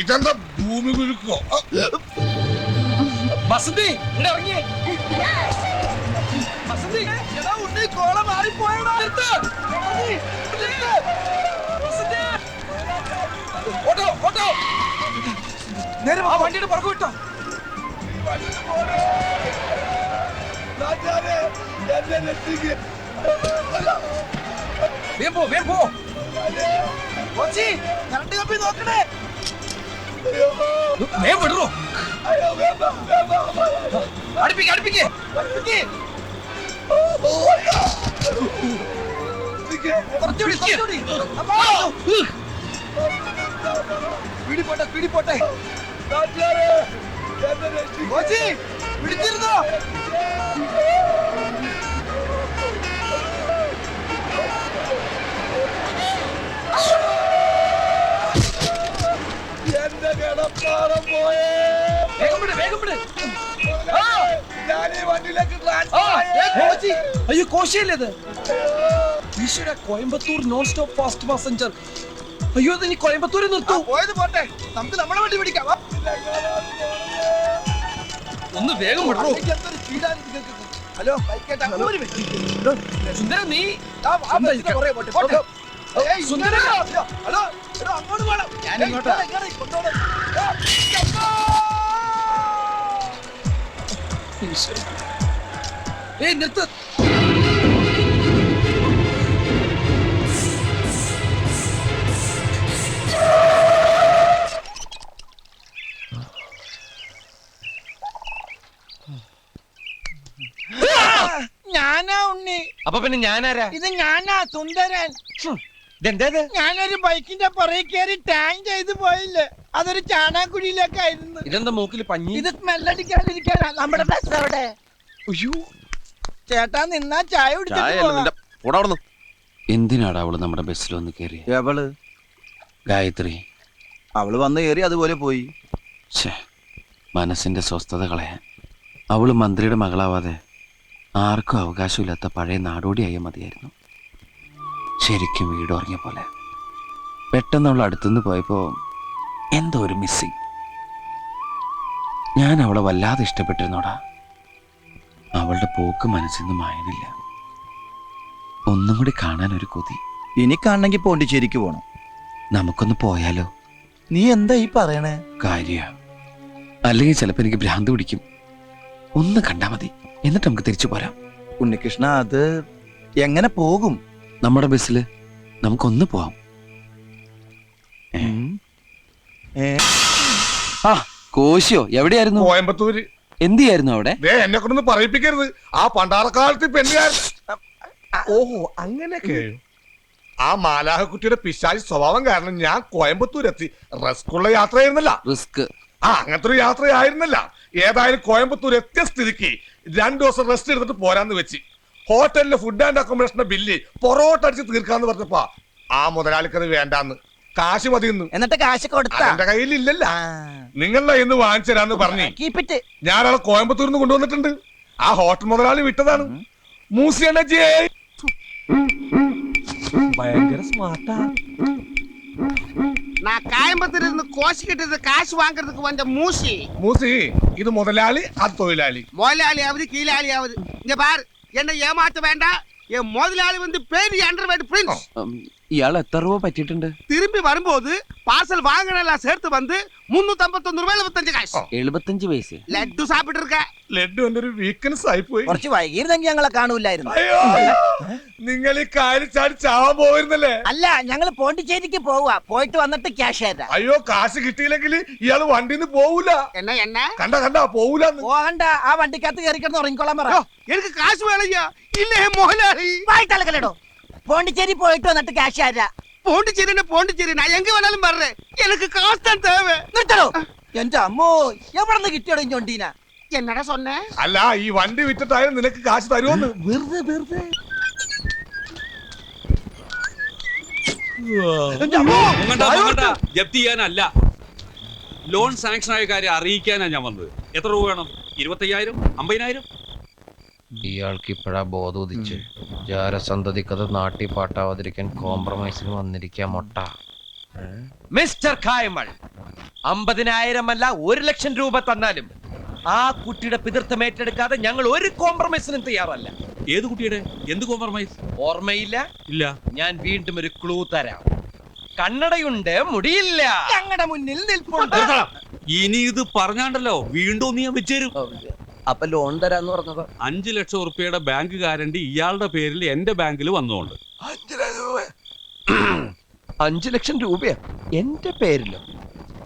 ഇതെന്താ ഭൂമി കുലുക്കോ? വസന്തി ഇവിടെ ഇറങ്ങിയേ. വസന്തി എടാ ഉണ്ണി കോള മാറിപ്പോയടാ. നിർത്ത്. Vasanthi, auto auto. നേരെ ആ വണ്ടിയുടെ പുറകു വിട്ടോ. നാട്ടുകാരെ, എന്നെ രക്ഷിക്ക്. വേഗം പോ വേഗം പോ. കൊച്ചി കറണ്ട് കപ്പി നോക്കണേ. വേഗം വിടറോ. അടുപ്പിക്ക് അടുപ്പിക്ക്. പിടിപ്പോട്ടെ പിടിപ്പോട്ടെ. പിടിച്ചിരുന്നോ കുറച്ചുകൂടി അപ്പോ പിടി പോട്ടെ പിടി പോട്ടെ നാട്ടുകാരെ, എന്നെ രക്ഷിക്ക്. കോച്ചി പിടിച്ചിരുന്നോ എന്റെ കിടപ്പാടം പോയേ വേഗം വിട് വേഗം വിട് ഞാൻ ഈ വണ്ടിയിലേക്ക് ആ, ട്രാൻസ്ഫർ ഏ, കോച്ചി. അയ്യോ കോശിയല്ലേ ഇത്? ഈശ്വര Coimbatore non stop fast passenger അയ്യോ ഇത് ഇനി കോയമ്പത്തൂരിൽ നിർത്തൂ പോയത് പോട്ടെ. നമുക്ക് നമ്മളെ വണ്ടി പിടിക്കാം. ഒന്ന് വേഗം നിങ്ങൾക്ക്. ഹലോ? സുന്ദര നീ സുന്ദര. ഹലോ. അങ്ങോട്ട് ഞാൻ ഇങ്ങോട്ടാ. ഏയ്, നിർത്ത്. ഞാനാ ഉണ്ണി. അപ്പൊ പിന്നെ ഞാനാരാ? ഇത് ഞാനാ സുന്ദരൻ. ഞാനൊരു ബൈക്കിന്റെ പുറകെ കയറി ടാങ്ക് ചെയ്ത് പോയില്ലേ. അതൊരു ചാണാക്കുഴിയിലേക്കായിരുന്നു ഇതെന്താ മൂക്കിൽ പഞ്ഞി? ഇത് സ്മെല്ലടിക്കാതിരിക്കാനാ. നമ്മുടെ ബസ് അവിടെ. അയ്യോ. ചേട്ടാ നിന്നാ ചായ കുടിച്ചു. എന്തിനാടാ അവൾ നമ്മുടെ ബസ്സിൽ വന്ന് കയറി അവൾ? ഗായത്രി. അവൾ വന്ന് കയറി അതുപോലെ പോയി. ഛേ മനസ്സിന്റെ സ്വസ്ഥത കളയാൻ. അവൾ മന്ത്രിയുടെ മകളാവാതെ ആർക്കും അവകാശമില്ലാത്ത പഴയ നാടോടിയായ മതിയായിരുന്നു. ശരിക്കും വീട് ഉറങ്ങിയ പോലെ. പെട്ടെന്ന് അവൾ അടുത്തുനിന്ന് പോയപ്പോ എന്തോ ഒരു മിസ്സിങ് ഞാൻ അവളെ വല്ലാതെ ഇഷ്ടപ്പെട്ടിരുന്നോടാ. അവളുടെ പോക്ക് മനസ്സിൽ നിന്ന് മായനില്ല ഒന്നും കൂടി കാണാൻ ഒരു കൊതി. ഇനി കാണണമെങ്കിൽ പോണ്ടിച്ചേരിക്ക് പോണം. നമുക്കൊന്ന് പോയാലോ? നീ എന്താ ഈ പറയണേ? കാര്യ. അല്ലെങ്കിൽ ചിലപ്പോൾ എനിക്ക് ഭ്രാന്ത് പിടിക്കും. ഒന്ന് കണ്ടാ മതി. എന്നിട്ട് നമുക്ക് തിരിച്ചു പോരാം. ഉണ്ണികൃഷ്ണ അത് എങ്ങനെ പോകും? നമ്മുടെ ബസ്സിൽ നമുക്കൊന്ന് പോവാം. ആ കോശിയോ എവിടെയായിരുന്നു? കോയമ്പത്തൂര്. എന്ത് ചെയ്യായിരുന്നു അവിടെ? ദേ എന്നെ കൊണ്ടൊന്ന് പറയിപ്പിക്കരുത്. ആ പണ്ടാറക്കാലത്ത് ഓഹോ അങ്ങനെയൊക്കെ. ആ മാലാഹക്കുട്ടിയുടെ പിശാചി സ്വഭാവം കാരണം ഞാൻ കോയമ്പത്തൂർ കോയമ്പത്തൂരെത്തി. റസ്കുള്ള യാത്രയായിരുന്നല്ല. റിസ്ക്. ആ അങ്ങനത്തെ ഒരു യാത്രയായിരുന്നല്ല. ഏതായാലും കോയമ്പത്തൂർ എത്തിയ സ്ഥിതിക്ക് രണ്ടു ദിവസം റെസ്റ്റ് എടുത്തിട്ട് പോരാന്ന് വെച്ച്. ഹോട്ടലിലെ ഫുഡ് ആൻഡ് അക്കോമഡേഷന്റെ ബില്ല് പൊറോട്ട അടിച്ച് തീർക്കാന്ന് പറഞ്ഞപ്പാ ആ മുതലാളിക്ക് അത് വേണ്ടാന്ന് കാശ് മതിയെന്ന് എന്നിട്ട് കാശ് കൊടുത്താ എന്റെ കയ്യിൽ ഇല്ലല്ല നിങ്ങളുടെ ഇന്ന് വാങ്ങിച്ചു തരാന്ന് പറഞ്ഞേ കീപ്പിറ്റ് ഞാൻ ആളെ കോയമ്പത്തൂരിൽ നിന്ന് കൊണ്ടുവന്നിട്ടുണ്ട് ആ ഹോട്ടൽ മുതലാളി വിട്ടതാണ് മൂസിയണ്ണജി ഭയങ്കര സ്മാർട്ടാ நான் கோயம்புத்தூர்ல இருந்து கோசி கிட்டது காசு வாங்குறதுக்கு வந்த மூசி മൂസി ഇത് മുതലാളി അത് തൊഴിലാളി முதலாளியாவது கீழாளியாவது இங்க பாரு என்னை ஏமாற்ற வேண்டாம். என் முதலாளி வந்து பேரு அண்டர் பிரின்ஸ் ഇയാൾ എത്ര രൂപ പറ്റിയിട്ടുണ്ട് திரும்பி வரும்போது பார்சல் வாங்கினெல்லாம் சேர்த்து வந்து முன்னூத்தி ஐம்பத்தொன்னு ரூபாய் எழுபத்தஞ்சு காசு എഴുപത്തഞ്ച് പൈസ லட்டு சாப்பிட்டு இருக்க ലഡു എന്റെ ഒരു വീക്ക്നെസ് ആയിപ്പോയി കുറച്ച് വൈകിയിരുന്നെങ്കിൽ ഞങ്ങളെ കാണൂലായിരുന്നു അയ്യോ നിങ്ങൾ ഈ കാര്യം ചാടി ചാവാൻ പോയിരുന്നല്ലേ അല്ല ഞങ്ങള് പോണ്ടിച്ചേരിക്ക് പോവാ പോയിട്ട് വന്നിട്ട് ക്യാഷ് തരാം അയ്യോ കാശ് കിട്ടിയില്ലെങ്കിൽ ഇയാള് വണ്ടിന്ന് പോവൂല என்ன என்ன കണ്ട കണ്ട പോവൂലെന്ന് പോകണ്ട ആ വണ്ടിക്കകത്ത് കയറി കിടന്ന് ഉറങ്ങിക്കോളാൻ പറ யோ, எனக்கு காசு வேலையா இல்ல என் முதலாளி വായിട്ടലക്കലടോ പോണ്ടിച്ചേരി പോയിട്ട് വന്നിട്ട് ക്യാഷ് തരാം போண்டிச்சேரி போண்டிச்சேரி நான் எங்க வேணாலும் வர்றேன் எனக்கு காசு தான் தேவை നിർത്തണോ എന്റെ അമ്മോ എവിടെ നിന്ന് കിട്ടിയോടോ ചൊണ്ടീന என்னடா சொன்ன അല്ല ഈ വണ്ടി വിറ്റിട്ടായാലും നിനക്ക് കാശ് തരുമെന്ന് വെറുതെ വെറുതെ പൊങ്ങണ്ട, പൊങ്ങണ്ട. ജപ്തി ചെയ്യാനല്ല ലോൺ സാങ്ഷൻ ആയ കാര്യം അറിയിക്കാനാ ഞാൻ വന്നത് എത്ര രൂപ വേണം ഇരുപത്തയ്യായിരം അമ്പതിനായിരം ഇയാൾക്ക് ഇപ്പോഴാ ബോധം ഉദിച്ച് ജാരസന്തതിക്കത് നാട്ടി പാട്ടാവാതിരിക്കാൻ കോംപ്രമൈസിന് വന്നിരിക്കാം മൊട്ട. മിസ്റ്റർ കായ്മൾ അമ്പതിനായിരം അല്ല ഒരു ലക്ഷം രൂപ തന്നാലും ആ കുട്ടിയുടെ പിതൃത്വം ഏറ്റെടുക്കാതെ ഞങ്ങൾ ഒരു കോംപ്രമൈസിനും തയ്യാറല്ല. ഏത് കുട്ടിയുടെ? എന്ത് കോംപ്രമൈസ് ഓർമ്മയില്ല? ഇല്ല. ഞാൻ വീണ്ടും ഒരു ക്ലൂ തരാം. കണ്ണടയുണ്ട് മുടിയില്ല. ഞങ്ങളുടെ മുന്നിൽ നിൽപ്പുണ്ട്. ഇനി ഇത് പറഞ്ഞാണ്ടല്ലോ വീണ്ടും നീ ഞാൻ വെച്ചേരും. അപ്പൊ ലോൺ തരാന്ന് പറഞ്ഞത്? അഞ്ചു ലക്ഷം ഉറുപ്പിയുടെ ബാങ്ക് ഗ്യാരണ്ടി ഇയാളുടെ പേരിൽ എന്റെ ബാങ്കിൽ വന്നതുകൊണ്ട് അഞ്ചു ലക്ഷം രൂപയാ? എന്റെ പേരിലോ?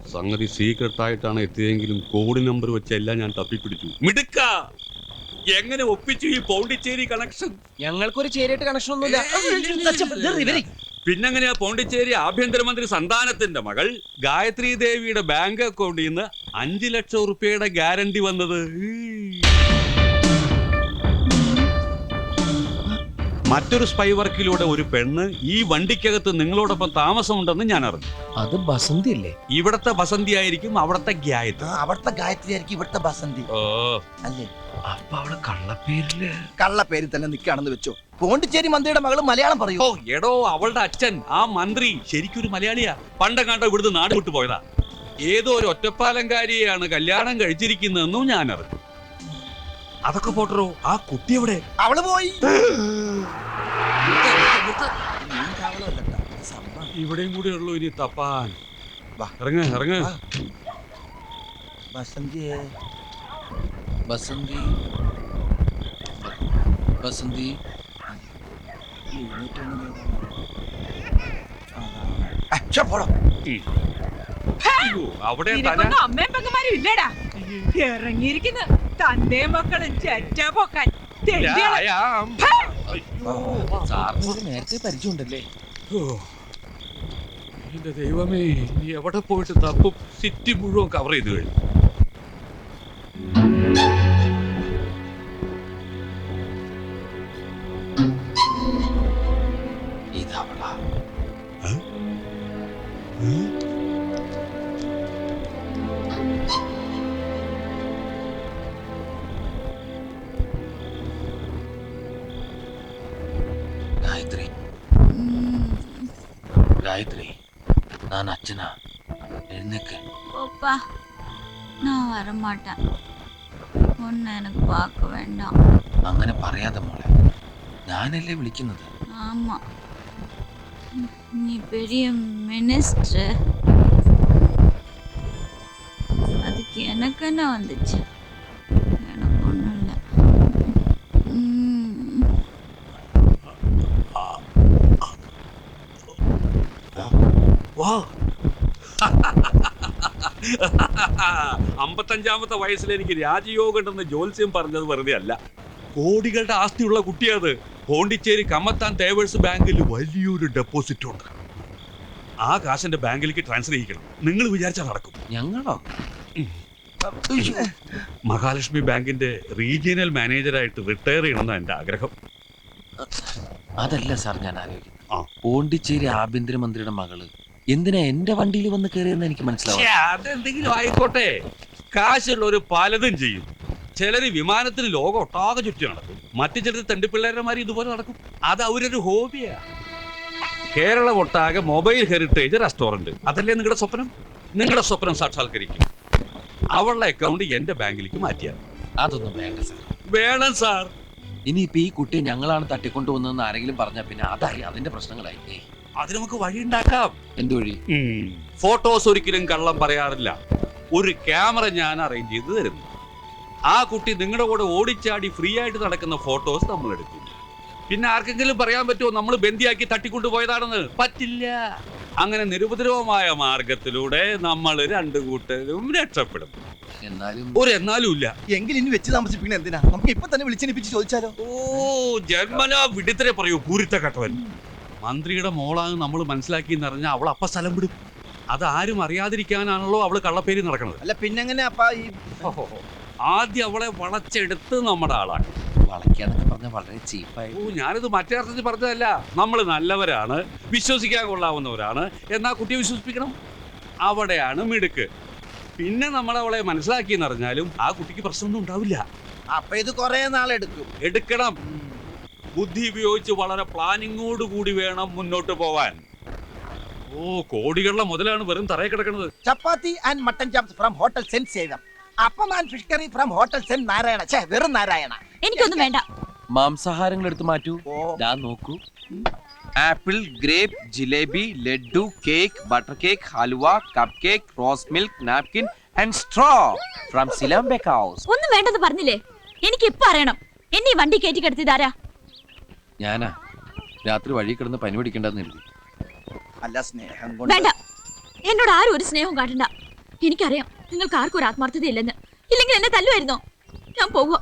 സംഗതി സീക്രട്ട് ആയിട്ടാണ് എത്തിയതെങ്കിലും കോഡ് നമ്പർ വെച്ചെല്ലാം ഞാൻ തപ്പിപ്പിടിച്ചു. മിടുക്ക! എങ്ങനെ ഒപ്പിച്ചു ഈ പോണ്ടിച്ചേരി കണക്ഷൻ ഞങ്ങൾക്കൊരു ചേരിയായിട്ട് കണക്ഷൻ ഒന്നുമില്ല. പിന്നെങ്ങനെയാ പോണ്ടിച്ചേരി ആഭ്യന്തരമന്ത്രി സന്താനത്തിന്റെ മകൾ ഗായത്രി ദേവിയുടെ ബാങ്ക് അക്കൗണ്ടിൽ നിന്ന് അഞ്ചു ലക്ഷം റുപ്യയുടെ ഗ്യാരണ്ടി വന്നത്? മറ്റൊരു സ്പൈ വർക്കിലൂടെ ഒരു പെണ്ണ് ഈ വണ്ടിക്കകത്ത് നിങ്ങളോടൊപ്പം താമസമുണ്ടെന്ന് ഞാൻ അറിഞ്ഞു. അത് ബസന്തി അല്ലേ? ഇവിടത്തെ ബസന്തി ആയിരിക്കും അവിടത്തെ ഗായത്രി. അവിടുത്തെ ഗായത്രി ആയിരിക്കും ഇവിടുത്തെ ബസന്തി. ഓ. അല്ലേ? അപ്പൊ അവൾ കള്ളപ്പേരിൽ. കള്ള പേരിൽ തന്നെ നിൽക്കുകയാണെന്ന് വെച്ചോ. പോണ്ടിച്ചേരി മന്ത്രിയുടെ മകൾ മലയാളം പറയൂ. ഓ എടോ അവളുടെ അച്ഛൻ. ആ മന്ത്രി ശരിക്കും ഒരു മലയാളിയാ. പണ്ടങ്ങാണ്ട ഇവിടുന്ന് നാട് വിട്ടു പോയതാ. ഏതോ ഒരു ഒറ്റപ്പാലങ്കാരിയാണ് കല്യാണം കഴിച്ചിരിക്കുന്നതെന്നും ഞാൻ അറിഞ്ഞു. അതൊക്കെ പോട്ടറോ? ആ കുട്ടി എവിടെ? അവൾ പോയി. ഇവിടെയും കൂടെ ഉള്ളൂ ഇനി തപ്പാൻ. വാ. ഇറങ്ങ ഇറങ്ങ. ബസന്തിയെ ബസന്തി. ബസന്തി. അവിടെ അമ്മയും പങ്കുമാരും ഇല്ലടാ. ഇറങ്ങിയിരിക്കുന്നു തന്റെ മക്കളും ചെറ്റ പൊക്കാൻ. നേരത്തെ പരിചയമുണ്ടല്ലേ. എന്റെ ദൈവമേ ഇനി എവിടെ പോയിട്ട് തപ്പും സിറ്റി മുഴുവൻ കവർ ചെയ്ത് കഴിഞ്ഞു. ഇതവളാ நான் அச்சனா எழுந்துக்க போப்பா நான் வரமாட்டேன் ஒன்று எனக்கு பார்க்க வேண்டாம் അങ്ങനെ പറയാതെ മോളെ ഞാനല്ലേ വിളിക്കുന്നത് ஆமாம் நீ பெரிய மினிஸ்டர் அதுக்கு எனக்கு என்ன வந்துச்சு അമ്പത്തഞ്ചാമത്തെ വയസ്സിൽ എനിക്ക് രാജയോഗം ഉണ്ടെന്ന് ജോത്സ്യം പറഞ്ഞത് വെറുതെ അല്ല. കോടികളുടെ ആസ്തിയുള്ള കുട്ടിയത് പോണ്ടിച്ചേരി കമ്മത്താൻ തേവേഴ്സ് ബാങ്കിൽ വലിയൊരു ഡെപ്പോസിറ്റ് ഉണ്ട്. ആ കാശിന്റെ ബാങ്കിലേക്ക് ട്രാൻസ്ഫർ ചെയ്യിക്കണം. നിങ്ങൾ വിചാരിച്ചാൽ നടക്കും. ഞങ്ങളോ? മഹാലക്ഷ്മി ബാങ്കിന്റെ റീജിയണൽ മാനേജറായിട്ട് റിട്ടയർ ചെയ്യണമെന്നാണ് എന്റെ ആഗ്രഹം. അതല്ല സാർ ഞാൻ ആലോചിക്കുന്നത്. പോണ്ടിച്ചേരി ആഭ്യന്തരമന്ത്രിയുടെ മകൾ എന്തിനാ എന്റെ വണ്ടിയിൽ വന്ന് കയറിയെന്ന് എനിക്ക് മനസ്സിലാവും? ഛേ, അതെന്തെങ്കിലും ആയിക്കോട്ടെ. കാശുള്ളവർ പലതും ചെയ്യും. ചിലര് വിമാനത്തിന് ലോകം ഒട്ടാകെ ചുറ്റി നടക്കും. മറ്റു ചിലർ തെണ്ടിപ്പിള്ളേരന്മാർ ഇതുപോലെ നടക്കും. അത് അവരൊരു ഹോബിയാ. കേരളം ഒട്ടാകെ മൊബൈൽ ഹെറിറ്റേജ് റെസ്റ്റോറന്റ്. അതല്ലേ നിങ്ങളുടെ സ്വപ്നം? നിങ്ങളുടെ സ്വപ്നം സാക്ഷാത്കരിക്കും. അവളുടെ അക്കൗണ്ട് എന്റെ ബാങ്കിലേക്ക് മാറ്റിയാൽ അതൊന്നും വേണ്ട സാർ. വേണം സാർ. ഇനിയിപ്പോ ഈ കുട്ടിയെ ഞങ്ങളാണ് തട്ടിക്കൊണ്ടുവന്നതെന്ന് ആരെങ്കിലും പറഞ്ഞാൽ പിന്നെ അതായി അതിന്റെ പ്രശ്നങ്ങളായി. ഏയ്, അത് നമുക്ക് വഴിയുണ്ടാക്കാം. എന്ത് വഴി? ഫോട്ടോസ് ഒരിക്കലും കള്ളം പറയാറില്ല. ഒരു ക്യാമറ ഞാൻ അറേഞ്ച് ചെയ്ത് തരുന്നു. ആ കുട്ടി നിങ്ങളുടെ കൂടെ ഓടിച്ചാടി ഫ്രീ ആയിട്ട് നടക്കുന്ന ഫോട്ടോസ് നമ്മൾ എടുക്കും. പിന്നെ ആർക്കെങ്കിലും പറയാൻ പറ്റുമോ? നമ്മൾ ബന്ദിയാക്കി തട്ടിക്കൊണ്ടുപോയതാണെന്ന് പറ്റില്ല. അങ്ങനെ നിരുപദ്രവമായ മാർഗത്തിലൂടെ നമ്മൾ രണ്ടു കൂട്ടരും രക്ഷപ്പെടും. എന്നാലും ഒരു എന്നാലും ഇല്ല. എങ്കിൽ ഇനി വെച്ച് താമസിപ്പിക്കണ എന്തിനാ? നമുക്ക് ഇപ്പൊ തന്നെ വിളിച്ചെണിപ്പിച്ച് ചോദിച്ചാലോ? ഓ ജന്മനാ വിടുത്തരെ പറയൂ പൂരിത്ത കട്ടവൻ മന്ത്രിയുടെ മോളാണ് നമ്മൾ മനസ്സിലാക്കി എന്നറിഞ്ഞാൽ അവൾ അപ്പ സ്ഥലം വിടും. അത് ആരും അറിയാതിരിക്കാനാണല്ലോ അവൾ കള്ളപ്പേരി നടക്കുന്നത്. അല്ല പിന്നെങ്ങനെ അപ്പ ഈ ആദ്യം അവളെ വളച്ചെടുത്ത് നമ്മുടെ ആളാണ്. വളയ്ക്കാന്നൊക്കെ പറഞ്ഞാൽ വളരെ ചീപ്പായി ഓ ഞാനിത് മറ്റേ അർത്ഥത്തിൽ പറഞ്ഞതല്ല. നമ്മൾ നല്ലവരാണ് വിശ്വസിക്കാൻ കൊള്ളാവുന്നവരാണ്. എന്നാ കുട്ടിയെ വിശ്വസിപ്പിക്കണം? അവിടെയാണ് മിടുക്ക്. പിന്നെ നമ്മൾ അവളെ മനസ്സിലാക്കി എന്നറിഞ്ഞാലും ആ കുട്ടിക്ക് പ്രശ്നമൊന്നും ഉണ്ടാവില്ല. അപ്പൊ ഇത് കൊറേ നാളെടുക്കും. എടുക്കണം. ബുദ്ധി ഉപയോഗിച്ച് വളരെ പ്ലാനിങ്ങോട് കൂടി വേണം മുന്നോട്ട് പോവാൻ. ഓ കോടികളുടെ മുതലാണ് വെറും തറയെ കിടക്കുന്നത് chapati and mutton chops from hotel saint സേവം appam and fish curry from hotel saint Narayana ചേ വെറും നാരായണ. എനിക്കൊന്നും വേണ്ട. മാംസാഹാരങ്ങൾ എടുത്തു മാറ്റൂ. ദാ നോക്കൂ. Apple grape jalebi laddu cake butter cake halwa cup cake rose milk napkin and straw from സിലം bake house ഒന്നും വേണ്ടെന്ന് പറഞ്ഞില്ലേ? എനിക്ക് ഇപ്പൊ അറിയണം. എന്നെ വണ്ടി കയറ്റി കിടത്തിയതാരാ ഞാനാ. രാത്രി വഴി കിടന്ന് പനി പിടിക്കണ്ടെന്ന് എഴുതി അല്ല സ്നേഹം കൊണ്ട് വേണ്ട. എന്നോട് ആരും ഒരു സ്നേഹവും കാട്ടണ്ട. എനിക്കറിയാം നിങ്ങൾക്ക് ആർക്കും ഒരു ആത്മാർത്ഥതയില്ലെന്ന്. ഇല്ലെങ്കിൽ എന്നെ തല്ലുമായിരുന്നോ? ഞാൻ പോവുക